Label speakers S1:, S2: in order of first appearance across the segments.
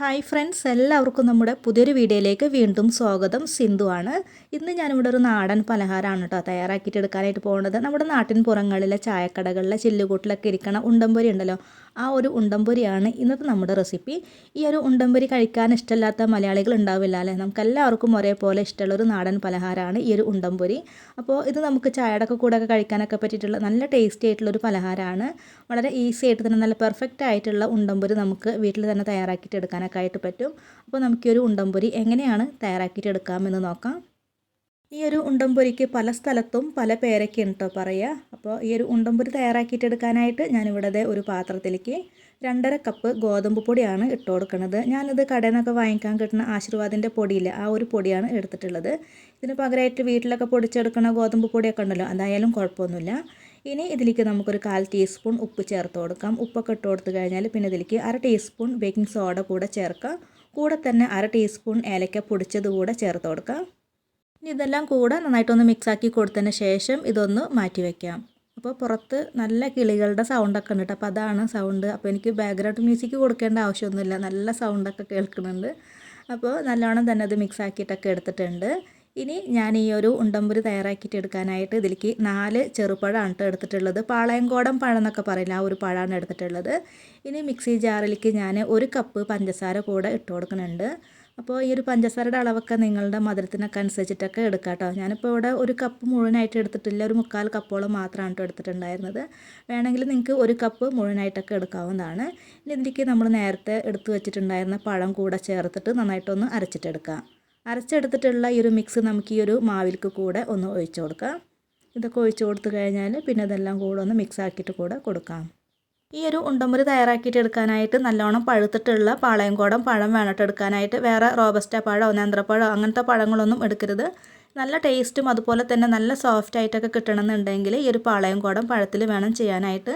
S1: Hi friends എല്ലാവർക്കും നമ്മുടെ പുതിയൊരു വീഡിയോയിലേക്ക് വീണ്ടും സ്വാഗതം. സിന്ധു ആണ് ഇന്ന് ഞാനിവിടെ ഒരു നാടൻ പലഹാരമാണ് കേട്ടോ തയ്യാറാക്കിയിട്ട് എടുക്കാനായിട്ട് പോകുന്നത്. നമ്മുടെ നാട്ടിൻ പുറങ്ങളിലെ ചായക്കടകളിലെ ചില്ലുകൂട്ടിലൊക്കെ ഇരിക്കണ ഉണ്ടംപൊരി ഉണ്ടല്ലോ ആ ഒരു ഉണ്ടംപൊരിയാണ് ഇന്നത്തെ നമ്മുടെ റെസിപ്പി. ഈ ഒരു ഉണ്ടംപൊരി കഴിക്കാൻ ഇഷ്ടമില്ലാത്ത മലയാളികൾ ഉണ്ടാവില്ല അല്ലേ? നമുക്ക് എല്ലാവർക്കും ഒരേപോലെ ഇഷ്ടമുള്ള ഒരു നാടൻ പലഹാരമാണ് ഈ ഒരു ഉണ്ടംപൊരി. അപ്പോൾ ഇത് നമുക്ക് ചായയുടെ ഒക്കെ കൂടെ ഒക്കെ കഴിക്കാനൊക്കെ പറ്റിയിട്ടുള്ള നല്ല ടേസ്റ്റി ആയിട്ടുള്ള ഒരു പലഹാരമാണ്. വളരെ ഈസി ആയിട്ട് തന്നെ നല്ല പെർഫെക്റ്റ് ആയിട്ടുള്ള ഉണ്ടംപൊരി നമുക്ക് വീട്ടിൽ തന്നെ തയ്യാറാക്കിയിട്ട് എടുക്കാനൊക്കെ ആയിട്ട് പറ്റും. അപ്പോൾ നമുക്ക് ഈ ഒരു ഉണ്ടംപൊരി എങ്ങനെയാണ് തയ്യാറാക്കിയിട്ട് എടുക്കാമെന്ന് നോക്കാം. ഈ ഒരു ഉണ്ടംപൊരിക്ക് പല സ്ഥലത്തും പല പേരൊക്കെ ഉണ്ട് കേട്ടോ പറയുക അപ്പോൾ ഈ ഒരു ഉണ്ടംപൊരി തയ്യാറാക്കിയിട്ട് എടുക്കാനായിട്ട് ഞാനിവിടെ ഒരു പാത്രത്തിലേക്ക് രണ്ടര കപ്പ് ഗോതമ്പ് പൊടിയാണ് ഇട്ട് കൊടുക്കുന്നത് ഞാനിത് കടയിൽ നിന്നൊക്കെ വാങ്ങിക്കാൻ കിട്ടുന്ന ആശീർവാദിന്റെ പൊടിയില്ല. ആ ഒരു പൊടിയാണ് എടുത്തിട്ടുള്ളത്. ഇതിന് പകരമായിട്ട് വീട്ടിലൊക്കെ പൊടിച്ചെടുക്കുന്ന ഗോതമ്പ് പൊടിയൊക്കെ ഉണ്ടല്ലോ അതായാലും കുഴപ്പമൊന്നുമില്ല. ഇനി ഇതിലേക്ക് നമുക്കൊരു കാൽ ടീസ്പൂൺ ഉപ്പ് ചേർത്ത് കൊടുക്കാം. ഉപ്പൊക്കെ ഇട്ട് കൊടുത്തു കഴിഞ്ഞാൽ പിന്നെ ഇതിലേക്ക് അര ടീസ്പൂൺ ബേക്കിംഗ് സോഡ കൂടെ ചേർക്കാം. കൂടെ തന്നെ അര ടീസ്പൂൺ ഏലക്ക പൊടിച്ചത് കൂടെ ചേർത്ത് കൊടുക്കാം. ഇനി ഇതെല്ലാം കൂടെ നന്നായിട്ടൊന്ന് മിക്സാക്കി കൊടുത്തതിന് ശേഷം ഇതൊന്ന് മാറ്റി വയ്ക്കാം അപ്പോൾ പുറത്ത് നല്ല കിളികളുടെ സൗണ്ടൊക്കെ ഉണ്ട് അപ്പോൾ അതാണ് സൗണ്ട് അപ്പോൾ എനിക്ക് ബാക്ക്ഗ്രൗണ്ട് മ്യൂസിക് കൊടുക്കേണ്ട ആവശ്യമൊന്നുമില്ല. നല്ല സൗണ്ടൊക്കെ കേൾക്കുന്നുണ്ട്. അപ്പോൾ നല്ലോണം തന്നെ അത് മിക്സാക്കിയിട്ടൊക്കെ എടുത്തിട്ടുണ്ട്. ഇനി ഞാൻ ഈ ഒരു ഉണ്ടമ്പുരി തയ്യാറാക്കിയിട്ട് എടുക്കാനായിട്ട് ഇതിലേക്ക് നാല് ചെറുപഴമാണ് കേട്ടോ എടുത്തിട്ടുള്ളത്. പാളയംകോടൻ പഴം എന്നൊക്കെ പറയില്ല ആ ഒരു പഴമാണ് എടുത്തിട്ടുള്ളത്. ഇനി മിക്സി ജാറിലേക്ക് ഞാൻ ഒരു കപ്പ് പഞ്ചസാര കൂടെ ഇട്ട് കൊടുക്കുന്നുണ്ട്. അപ്പോൾ ഈ ഒരു പഞ്ചസാരയുടെ അളവൊക്കെ നിങ്ങളുടെ മധുരത്തിനൊക്കെ അനുസരിച്ചിട്ടൊക്കെ എടുക്കാം കേട്ടോ ഞാനിപ്പോൾ ഇവിടെ ഒരു കപ്പ് മുഴുവനായിട്ട് എടുത്തിട്ടില്ല ഒരു മുക്കാൽ കപ്പോളം മാത്രമാണ് കേട്ടോ എടുത്തിട്ടുണ്ടായിരുന്നത്. വേണമെങ്കിൽ നിങ്ങൾക്ക് ഒരു കപ്പ് മുഴുവനായിട്ടൊക്കെ എടുക്കാവുന്നതാണ്. ഇനി ഇതിലേക്ക് നമ്മൾ നേരത്തെ എടുത്തു വെച്ചിട്ടുണ്ടായിരുന്ന പഴം കൂടെ ചേർത്തിട്ട് നന്നായിട്ടൊന്ന് അരച്ചിട്ടെടുക്കാം. അരച്ചെടുത്തിട്ടുള്ള ഈ ഒരു മിക്സ് നമുക്ക് ഈ ഒരു മാവിൽക്ക് കൂടെ ഒന്ന് ഒഴിച്ച് കൊടുക്കാം. ഇതൊക്കെ ഒഴിച്ച് കൊടുത്തു കഴിഞ്ഞാൽ പിന്നെ ഇതെല്ലാം കൂടെ ഒന്ന് മിക്സ് ആക്കിയിട്ട് കൂടെ കൊടുക്കാം. ഈ ഒരു ഉണ്ടമ്പുരി തയ്യാറാക്കിയിട്ട് എടുക്കാനായിട്ട് നല്ലോണം പഴുത്തിട്ടുള്ള പാളയംകോടം പഴം വേണിട്ട് എടുക്കാനായിട്ട്. വേറെ റോബസ്റ്റ പഴമോ നേന്ത്രപ്പഴമോ അങ്ങനത്തെ പഴങ്ങളൊന്നും എടുക്കരുത്. നല്ല ടേസ്റ്റും അതുപോലെ തന്നെ നല്ല സോഫ്റ്റ് ആയിട്ടൊക്കെ കിട്ടണമെന്നുണ്ടെങ്കിൽ ഈ ഒരു പാളയംകോടം പഴത്തിൽ വേണം ചെയ്യാനായിട്ട്.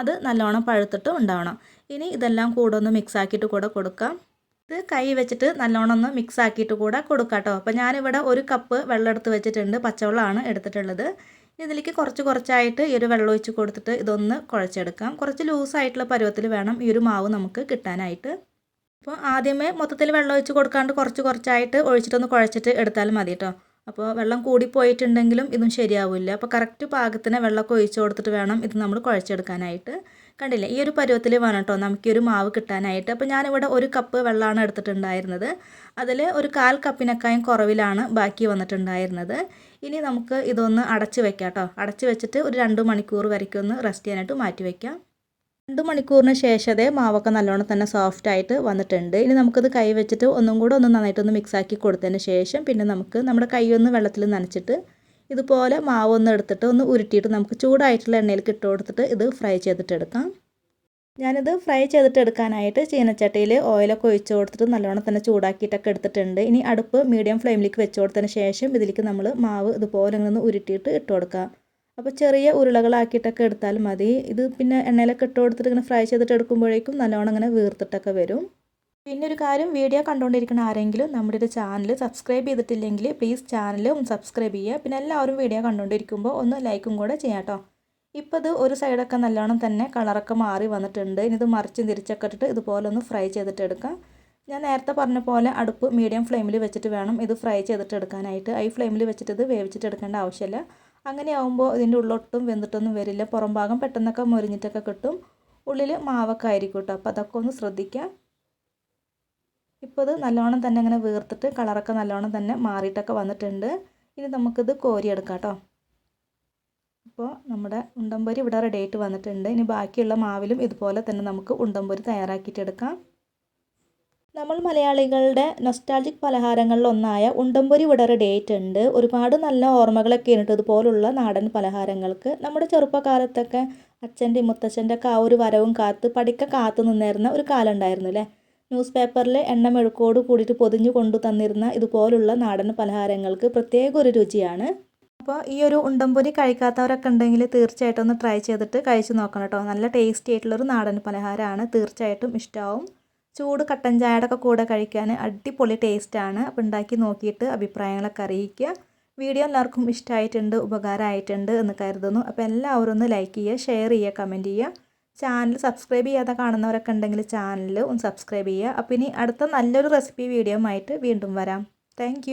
S1: അത് നല്ലോണം പഴുത്തിട്ട് ഉണ്ടാവണം. ഇനി ഇതെല്ലാം കൂടെ ഒന്ന് മിക്സ് ആക്കിയിട്ട് കൂടെ കൊടുക്കാം. ഇത് കൈ വെച്ചിട്ട് നല്ലോണം ഒന്ന് മിക്സ് ആക്കിയിട്ട് കൂടെ കൊടുക്കാം കേട്ടോ അപ്പോൾ ഞാനിവിടെ ഒരു കപ്പ് വെള്ളം എടുത്ത് വെച്ചിട്ടുണ്ട്. പച്ചവെള്ളമാണ് എടുത്തിട്ടുള്ളത്. ഇതിലേക്ക് കുറച്ച് കുറച്ചായിട്ട് ഈ ഒരു വെള്ളം ഒഴിച്ച് കൊടുത്തിട്ട് ഇതൊന്ന് കുഴച്ചെടുക്കാം. കുറച്ച് ലൂസായിട്ടുള്ള പരുവത്തിൽ വേണം ഈ ഒരു മാവ് നമുക്ക് കിട്ടാനായിട്ട്. അപ്പോൾ ആദ്യമേ മൊത്തത്തിൽ വെള്ളം ഒഴിച്ച് കൊടുക്കാണ്ട് കുറച്ച് കുറച്ചായിട്ട് ഒഴിച്ചിട്ടൊന്ന് കുഴച്ചിട്ട് എടുത്താൽ മതി കേട്ടോ അപ്പോൾ വെള്ളം കൂടിപ്പോയിട്ടുണ്ടെങ്കിലും ഇതും ശരിയാവില്ല. അപ്പോൾ കറക്റ്റ് പാകത്തിന് വെള്ളമൊക്കെ ഒഴിച്ച് കൊടുത്തിട്ട് വേണം ഇത് നമ്മൾ കുഴച്ചെടുക്കാനായിട്ട്. കണ്ടില്ലേ? ഈ ഒരു പരുവത്തിൽ വേണം കേട്ടോ നമുക്ക് ഈ ഒരു മാവ് കിട്ടാനായിട്ട്. അപ്പോൾ ഞാനിവിടെ ഒരു കപ്പ് വെള്ളമാണ് എടുത്തിട്ടുണ്ടായിരുന്നത്. അതിൽ ഒരു കാൽ കപ്പിനേക്കായും കുറവിലാണ് ബാക്കി വന്നിട്ടുണ്ടായിരുന്നത്. ഇനി നമുക്ക് ഇതൊന്ന് അടച്ചു വെക്കാം കേട്ടോ അടച്ച് വെച്ചിട്ട് ഒരു രണ്ട് മണിക്കൂർ വരയ്ക്കും ഒന്ന് റെസ്റ്റ് ചെയ്യാനായിട്ട് മാറ്റി വയ്ക്കാം രണ്ട് മണിക്കൂറിന് ശേഷമേ മാവൊക്കെ നല്ലോണം തന്നെ സോഫ്റ്റ് ആയിട്ട് വന്നിട്ടുണ്ട്. ഇനി നമുക്കത് കൈ വെച്ചിട്ട് ഒന്നും കൂടെ ഒന്ന് നന്നായിട്ടൊന്ന് മിക്സാക്കി കൊടുത്തതിന് ശേഷം പിന്നെ നമുക്ക് നമ്മുടെ കൈ ഒന്ന് വെള്ളത്തിൽ നനച്ചിട്ട് ഇതുപോലെ മാവ് ഒന്ന് എടുത്തിട്ട് ഒന്ന് ഉരുട്ടിയിട്ട് നമുക്ക് ചൂടായിട്ടുള്ള എണ്ണയിൽ ഇട്ട് കൊടുത്തിട്ട് ഇത് ഫ്രൈ ചെയ്തിട്ടെടുക്കാം ഞാനിത് ഫ്രൈ ചെയ്തിട്ട് എടുക്കാനായിട്ട് ചീനച്ചട്ടിയിൽ ഓയിലൊക്കെ ഒഴിച്ച് കൊടുത്തിട്ട് നല്ലോണം തന്നെ ചൂടാക്കിയിട്ടൊക്കെ എടുത്തിട്ടുണ്ട്. ഇനി അടുപ്പ് മീഡിയം ഫ്ലെയിമിലേക്ക് വെച്ച് കൊടുത്തതിന് ശേഷം ഇതിലേക്ക് നമ്മൾ മാവ് ഇതുപോലെ ഒന്ന് ഉരുട്ടിയിട്ട് ഇട്ട് കൊടുക്കാം. അപ്പോൾ ചെറിയ ഉരുളകളാക്കിയിട്ടൊക്കെ എടുത്താൽ മതി. ഇത് പിന്നെ എണ്ണയിലൊക്കെ ഇട്ട് കൊടുത്തിട്ട് ഇങ്ങനെ ഫ്രൈ ചെയ്തിട്ട് എടുക്കുമ്പോഴേക്കും നല്ലോണം ഇങ്ങനെ വീർത്തിട്ടൊക്കെ വരും. പിന്നെ ഒരു കാര്യം വീഡിയോ കണ്ടുകൊണ്ടിരിക്കുന്ന ആരെങ്കിലും നമ്മുടെ ഒരു ചാനൽ സബ്സ്ക്രൈബ് ചെയ്തിട്ടില്ലെങ്കിൽ പ്ലീസ് ചാനൽ സബ്സ്ക്രൈബ് ചെയ്യുക. പിന്നെ എല്ലാവരും വീഡിയോ കണ്ടുകൊണ്ടിരിക്കുമ്പോൾ ഒന്ന് ലൈക്കും കൂടെ ചെയ്യാം കേട്ടോ ഇപ്പോൾ ഇത് ഒരു സൈഡൊക്കെ നല്ലോണം തന്നെ കളറൊക്കെ മാറി വന്നിട്ടുണ്ട്. ഇനി ഇത് മറിച്ചും തിരിച്ചൊക്കെ ഇട്ടിട്ട് ഇതുപോലെ ഒന്ന് ഫ്രൈ ചെയ്തിട്ട് എടുക്കാം. ഞാൻ നേരത്തെ പറഞ്ഞ പോലെ അടുപ്പ് മീഡിയം ഫ്ലെയിമിൽ വെച്ചിട്ട് വേണം ഇത് ഫ്രൈ ചെയ്തിട്ട് എടുക്കാനായിട്ട്. ഹൈ ഫ്ലെയിമിൽ വെച്ചിട്ട് ഇത് വേവിച്ചിട്ട് എടുക്കേണ്ട ആവശ്യമില്ല. അങ്ങനെ ആകുമ്പോൾ ഇതിന്റെ ഉള്ളൊട്ടും വെന്തിട്ടൊന്നും വരില്ല. പുറം ഭാഗം പെട്ടെന്നൊക്കെ മുരിഞ്ഞിട്ടൊക്കെ കിട്ടും. ഉള്ളിൽ മാവൊക്കെ ആയിരിക്കും കേട്ടോ അപ്പോൾ അതൊക്കെ ഒന്ന് ശ്രദ്ധിക്കുക ഇപ്പോൾ ഇത് നല്ലോണം തന്നെ ഇങ്ങനെ വീർത്തിട്ട് കളറൊക്കെ നല്ലോണം തന്നെ മാറിയിട്ടൊക്കെ വന്നിട്ടുണ്ട്. ഇനി നമുക്കിത് കോരിയെടുക്കാം കേട്ടോ ഇപ്പോൾ നമ്മുടെ ഉണ്ടംപൊരി ഇവിടെ റെഡി ആയിട്ട് വന്നിട്ടുണ്ട്. ഇനി ബാക്കിയുള്ള മാവിലും ഇതുപോലെ തന്നെ നമുക്ക് ഉണ്ടംപൊരി തയ്യാറാക്കിയിട്ടെടുക്കാം. നമ്മൾ മലയാളികളുടെ നൊസ്റ്റാൾജിക് പലഹാരങ്ങളിലൊന്നായ ഉണ്ടംപൊരി ഇവിടെ ഡേറ്റ് ഉണ്ട് ഒരുപാട് നല്ല ഓർമ്മകളൊക്കെ ഉണ്ട് ഇതുപോലുള്ള നാടൻ പലഹാരങ്ങൾക്ക്. നമ്മുടെ ചെറുപ്പകാലത്തൊക്കെ അച്ഛന്റെ മുത്തച്ഛന്റെ ഒക്കെ ആ ഒരു വരവും കാത്ത് പഠിക്ക കാത്തു നിന്നിരുന്ന ഒരു കാലം ഉണ്ടായിരുന്നു അല്ലേ? ന്യൂസ് എണ്ണ മെഴുക്കോട് കൂടിയിട്ട് പൊതിഞ്ഞു കൊണ്ടു തന്നിരുന്ന ഇതുപോലുള്ള നാടൻ പലഹാരങ്ങൾക്ക് പ്രത്യേക ഒരു രുചിയാണ്. അപ്പോൾ ഈ ഒരു ഉണ്ടംപൊരി കഴിക്കാത്തവരൊക്കെ ഉണ്ടെങ്കിൽ തീർച്ചയായിട്ടും ഒന്ന് ട്രൈ ചെയ്തിട്ട് കഴിച്ചു നോക്കണം കേട്ടോ. നല്ല ടേസ്റ്റി ആയിട്ടുള്ളൊരു നാടൻ പലഹാരമാണ്. തീർച്ചയായിട്ടും ഇഷ്ടമാവും ചൂട് കട്ടൻ ചായയുടെ ഒക്കെ കൂടെ കഴിക്കാൻ അടിപൊളി ടേസ്റ്റാണ് അപ്പോൾ ഉണ്ടാക്കി നോക്കിയിട്ട് അഭിപ്രായങ്ങളൊക്കെ അറിയിക്കുക. വീഡിയോ എല്ലാവർക്കും ഇഷ്ടമായിട്ടുണ്ട് ഉപകാരമായിട്ടുണ്ട് എന്ന് കരുതുന്നു. അപ്പോൾ എല്ലാവരും ഒന്ന് ലൈക്ക് ചെയ്യുക ഷെയർ ചെയ്യുക കമന്റ് ചെയ്യുക. ചാനൽ സബ്സ്ക്രൈബ് ചെയ്യാതെ കാണുന്നവരൊക്കെ ഉണ്ടെങ്കിൽ ചാനൽ ഒന്ന് സബ്സ്ക്രൈബ് ചെയ്യുക. അപ്പോൾ ഇനി അടുത്ത നല്ലൊരു റെസിപ്പി വീഡിയോ ആയിട്ട് വീണ്ടും വരാം. താങ്ക്